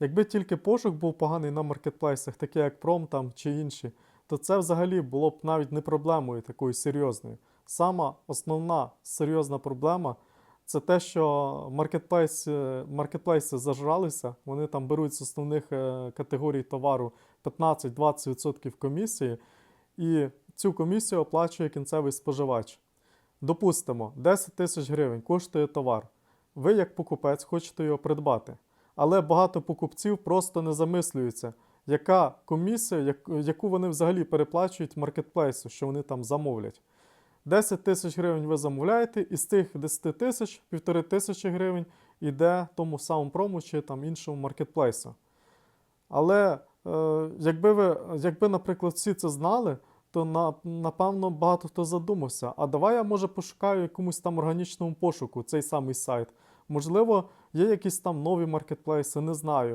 Якби тільки пошук був поганий на маркетплейсах, такі як Пром там чи інші, то це взагалі було б навіть не проблемою такою серйозною. Сама основна серйозна проблема це те, що маркетплейси, маркетплейси зажралися, вони там беруть з основних е, категорій товару 15-20% комісії, і цю комісію оплачує кінцевий споживач. Допустимо, 10 тисяч гривень коштує товар. Ви, як покупець, хочете його придбати. Але багато покупців просто не замислюються, яка комісія, яку вони взагалі переплачують маркетплейсу, що вони там замовлять. 10 тисяч гривень ви замовляєте, і з тих 10 тисяч, півтори тисячі гривень йде тому самому прому чи там іншому маркетплейсу. Але е, якби ви, якби, наприклад, всі це знали, то на, напевно багато хто задумався. А давай я може пошукаю якомусь там органічному пошуку цей самий сайт. Можливо, є якісь там нові маркетплейси, не знаю.